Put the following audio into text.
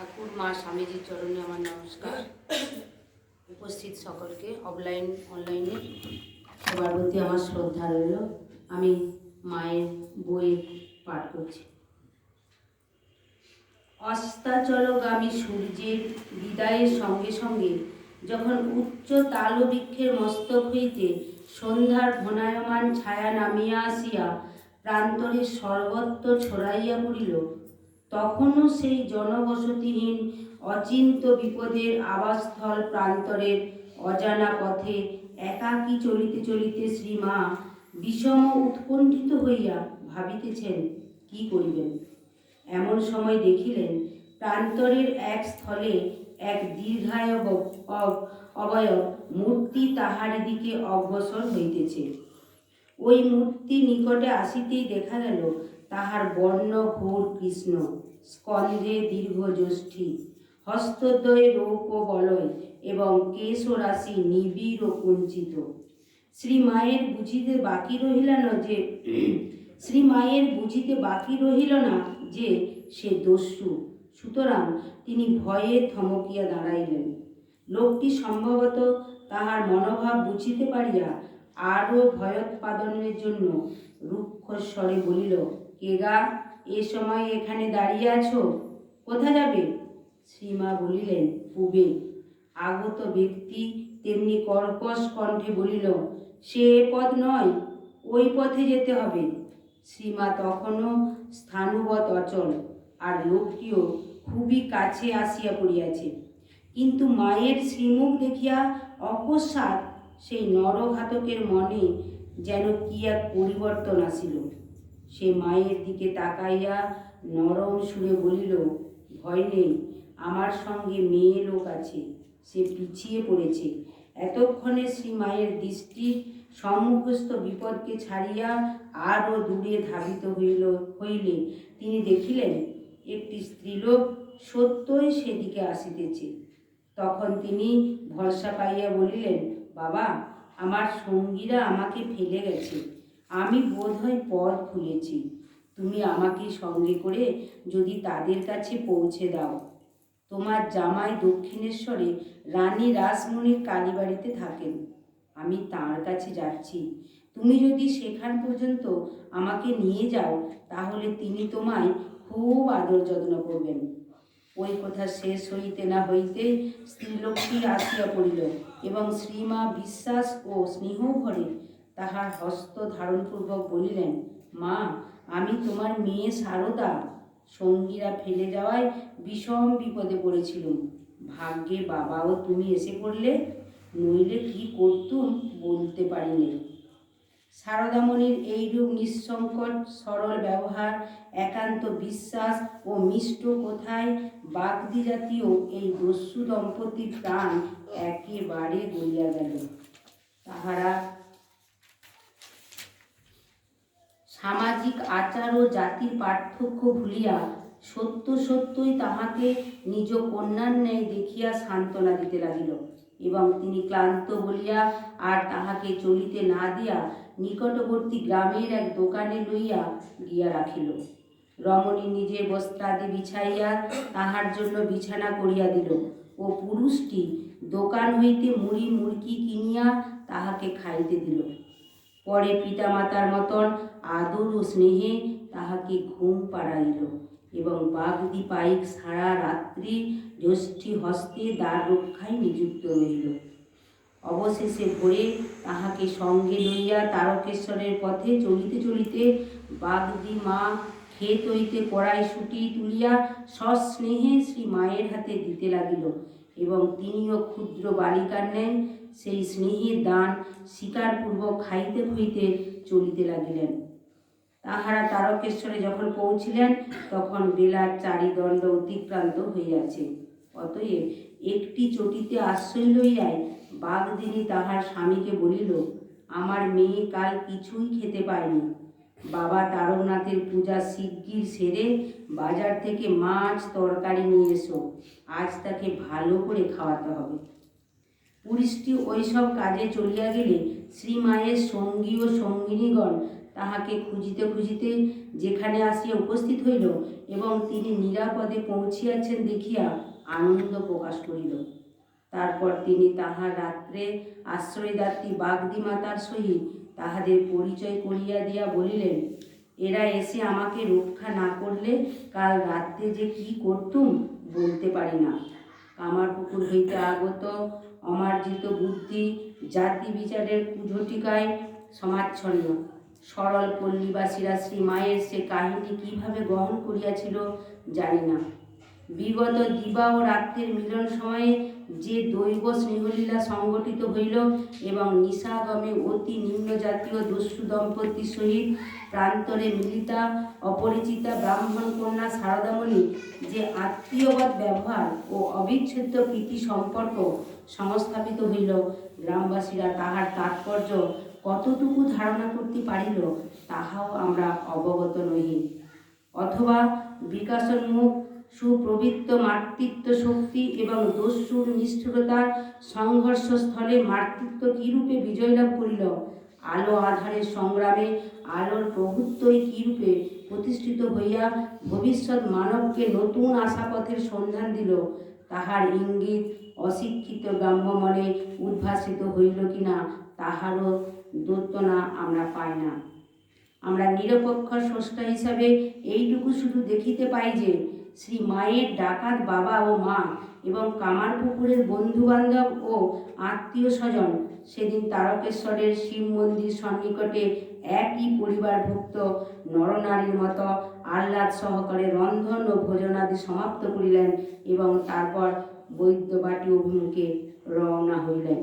ঠাকুর মা স্বামীজির চরণে আমার নমস্কার। উপস্থিত সকলকে অফলাইন, অনলাইনে সবার প্রতি আমার শ্রদ্ধা রইল। আমি মায়ের বই পাঠ করছি। অস্তাচলগামী সূর্যের বিদায়ের সঙ্গে সঙ্গে যখন উচ্চ তালবৃক্ষের মস্তক হইতে সন্ধ্যার ঘনায়মান ছায়া নামিয়া আসিয়া প্রান্তরে সর্বত্র ছড়াইয়া পড়িল তখনও সেই জনবসতিহীন অচিন্ত বিপদের আবাসস্থল প্রান্তরের অজানা পথে একাকী চলিতে চলিতে শ্রীমা বিষম উৎকণ্ঠিত হইয়া ভাবিতেছেন, কি করিবেন? এমন সময় দেখিলেন, প্রান্তরের এক স্থলে এক দীর্ঘায় অবয়ব মূর্তি তাহার দিকে অগ্রসর হইতেছে। ওই মূর্তি নিকটে আসিতেই দেখা গেল, তাহার বর্ণ ঘোর কৃষ্ণ। স্কন্ধে দীর্ঘ জ্যোষ্ঠী হস্তদ্বয়ে রৌপ বলয় এবং কেশ রাশি নিবিড় ও কুঞ্চিত। শ্রী মায়ের বুঝিতে বাকি রহিল না যে, শ্রী মায়ের বুঝিতে বাকি রহিল না যে সে দস্যু। সুতরাং তিনি ভয়ে থমকিয়া দাঁড়াইলেন। লোকটি সম্ভবত তাহার মনোভাব বুঝিতে পারিয়া আরও ভয়োৎপাদনের জন্য রুক্ষস্বরে বলিল কেগা এ সময় এখানে দাঁড়িয়ে আছো? কোথা যাবে? শ্রীমা বলিলেন, পুবে। আগত ব্যক্তি তেমনি কর্কশ কণ্ঠে বলিল, সে এ পথ নয়, ওই পথে যেতে হবে। শ্রীমা তখনও স্থানুবৎ অচল, আর লোকটিও খুবই কাছে আসিয়া পড়িয়াছে। কিন্তু মায়ের শ্রীমুখ দেখিয়া অকস্মাৎ সেই নরঘাতকের মনে যেন কি এক পরিবর্তন আসিল। সে মায়ের দিকে তাকাইয়া নরম সুরে বলিল, ভয় নেই, আমার সঙ্গে মেয়ে লোক আছে, সে পিছিয়ে পড়েছে। এতক্ষণে শ্রী মায়ের দৃষ্টি সম্মুখস্থ বিপদকে ছাড়িয়া আরও দূরে ধাবিত হইল, হইলে তিনি দেখিলেন, একটি স্ত্রীলোক সত্যই সেদিকে আসিতেছে। তখন তিনি ভরসা পাইয়া বলিলেন, বাবা, আমার সঙ্গীরা আমাকে ফেলে গেছে। আমি বোধহয় পথ ভুলেছি তুমি আমাকে সঙ্গে করে যদি তাদের কাছে পৌঁছে দাও। তোমার জামাই দক্ষিণেশ্বরে রানী রাসমণির কালীবাড়িতে থাকেন। আমি তার কাছে যাচ্ছি। তুমি যদি সেখান পর্যন্ত আমাকে নিয়ে যাও, তাহলে তিনি তোমায় খুব আদর যত্ন করবেন। ওই কথা শেষ হইতে না হইতেই স্ত্রীলোকটি আসিয়া পড়িল এবং শ্রীমা বিশ্বাস ও স্নেহ ভরে তাহার হস্ত ধারণপূর্বক বলিলেন, মা, আমি তোমার মেয়ে সারদা। সঙ্গীরা ফেলে যাওয়ায় বিষম বিপদে পড়েছিলুম। ভাগ্যে বাবাও তুমি এসে পড়লে, নইলে কি করতুম বলতে পারিনি। সারদামণির এইরূপ নিঃসংকট, সরল ব্যবহার, একান্ত বিশ্বাস ও মিষ্ট কোথায় বাগদি জাতীয় এই দস্যু দম্পতির প্রাণ একেবারে গড়িয়া গেল। তাহারা সামাজিক আচার ও জাতির পার্থক্য ভুলিয়া সত্য সত্যই তাহাকে নিজ কন্যার ন্যায় দেখিয়া সান্ত্বনা দিতে লাগিল এবং তিনি ক্লান্ত বলিয়া আর তাহাকে চলিতে না দিয়া নিকটবর্তী গ্রামের এক দোকানে লইয়া গিয়া রাখিল। রমণী নিজের বস্ত্রাদি বিছাইয়া তাহার জন্য বিছানা করিয়া দিল ও পুরুষটি দোকান হইতে মুড়ি মুড়কি কিনিয়া তাহাকে খাইতে দিল। পরে পিতামাতার মতন আদর ও স্নেহে তাহাকে ঘুম পাড়াইল এবং বাগদি পাইক সারা রাত্রি জ্যোষ্ঠী হস্তে দ্বার রক্ষায় নিযুক্ত রহিল অবশেষে ভোরে তাহাকে সঙ্গে লইয়া তারকেশ্বরের পথে চলিতে চলিতে বাগদি মা ক্ষেত হইতে কড়াই সুটি তুলিয়া সস্নেহে শ্রী মায়ের হাতে দিতে লাগিল এবং তিনিও ক্ষুদ্র বালিকার ন্যায় সেই স্নেহের দান স্বীকারপূর্বক খাইতে খুইতে চলিতে লাগিলেন। তাহারা তারকেশ্বরে যখন পৌঁছিলেন, তখন বেলার চারিদণ্ড অতিক্রান্ত হইয়াছে। অতএব একটি চটিতে আশ্রয় লইয়াই বাগদিনী তাহার স্বামীকে বলিল, আমার মেয়ে কাল কিছুই খেতে পায়নি। বাবা তারকনাথের পূজা শিগগির সেরে বাজার থেকে মাছ, তরকারি নিয়ে এসো। আজ তাকে ভালো করে খাওয়াতে হবে। পুলিশটি ওইসব কাজে চলিয়া গেলে শ্রীমায়ের সঙ্গী ও সঙ্গিনীগণ তাহাকে খুঁজিতে খুঁজিতে যেখানে আসিয়া উপস্থিত হইল এবং তিনি নিরাপদে পৌঁছিয়াছেন দেখিয়া আনন্দ প্রকাশ করিল। তারপর তিনি তাহার রাত্রে আশ্রয়দাত্রী বাগদি মাতার সহিত তাহাদের পরিচয় করিয়া দিয়া বলিলেন, এরা এসে আমাকে রক্ষা না করলে কাল রাত্রে যে কি করতুম বলতে পারি না। কামারপুকুর হইতে আগত অমার্জিত বুদ্ধি জাতি বিচারের কুঝটিকায় সমাচ্ছন্ন। সরল পল্লীবাসীরা শ্রী মায়ের সে কাহিনী কীভাবে গ্রহণ করিয়াছিল জানি না। বিগত দিবা ও রাত্রের মিলন সময়ে যে দৈব স্নেহলীলা সংগঠিত হইল এবং নিশাগমে অতি নিম্ন জাতীয় দস্যু দম্পতির সহিত প্রান্তরে মিলিতা অপরিচিতা ব্রাহ্মণ কন্যা শারদামণি যে আত্মীয়বাদ ব্যবহার ও অবিচ্ছেদ্য প্রীতি সম্পর্ক সংস্থাপিত হইল, গ্রামবাসীরা তাহার তাৎপর্য কতটুকু ধারণা করতে পারিল তাহাও আমরা অবগত নহি। অথবা বিকাশোন্মুখ সুপ্রবৃত্ত মাতৃত্ব শক্তি এবং দস্যুর নিষ্ঠুরতার সংঘর্ষস্থলে মাতৃত্ব কিরূপে বিজয় লাভ করিল? আলো আধারের সংগ্রামে আলোর প্রভুত্বই কিরূপে প্রতিষ্ঠিত হইয়া ভবিষ্যৎ মানবকে নতুন আশাপথের সন্ধান দিল? তাহার ইঙ্গিত অশিক্ষিত গ্রাম্য মনে উদ্ভাসিত হইল কিনা তাহারও দোত্তনা আমরা পাই না। আমরা নিরপেক্ষ স্রষ্টা হিসাবে এইটুকু শুধু দেখিতে পাই যে শ্রী মায়ের ডাকাত বাবা ও মা এবং কামারপুকুরের বন্ধুবান্ধব ও আত্মীয় স্বজন সেদিন তারকেশ্বরের শিব মন্দির সন্নিকটে একই পরিবারভুক্ত নরনারীর মতো আহ্লাদ সহকারে রন্ধন ও ভোজনাদি সমাপ্ত করিলেন এবং তারপর বৈদ্যবাটি অভিমুখে রওনা হইলেন।